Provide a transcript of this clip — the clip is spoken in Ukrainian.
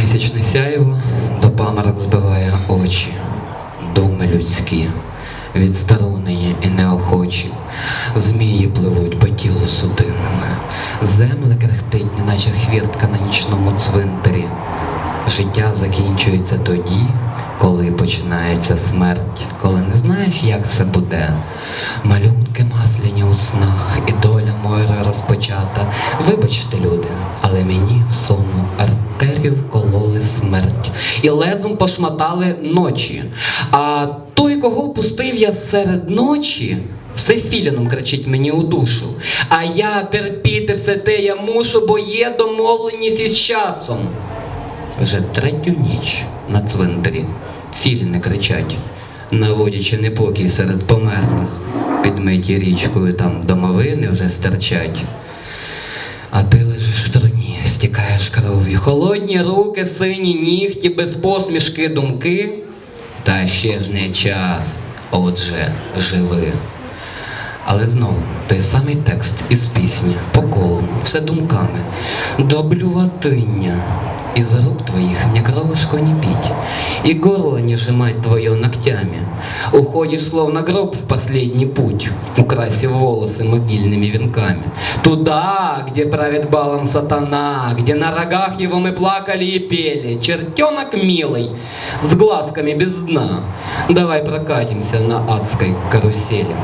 Місячне сяйво до паморок збиває очі, думи людські, відсторонені і неохочі, змії пливуть по тілу судинами, земля крехтить, неначе хвіртка на нічному цвинтарі. Життя закінчується тоді, коли починається смерть, коли не знаєш, як це буде. Малюнки масляні у снах, і доля моя розпочата. Вибачте, люди, але мені в сонну артерію вкололи смерть. І лезом пошматали ночі. А той, кого впустив я серед ночі, все філіном кричить мені у душу. А я терпіти все те я мушу, бо є домовленість із часом. Вже третю ніч на цвинтарі філіни кричать, наводячи непокій серед померлих. Підмиті річкою там домовини вже стерчать. А ти лежиш в труні. Холодні руки, сині нігті, без посмішки думки. Та ще ж не час, отже, живи. Але знову той самий текст із пісні, по колу, все думками, доблюватиння. Из рук твоих мне кровушку не пить, И горло не сжимать твое ногтями. Уходишь словно гроб в последний путь, Украсив волосы могильными венками. Туда, где правит балом сатана, Где на рогах его мы плакали и пели, Чертенок милый, с глазками без дна, Давай прокатимся на адской карусели.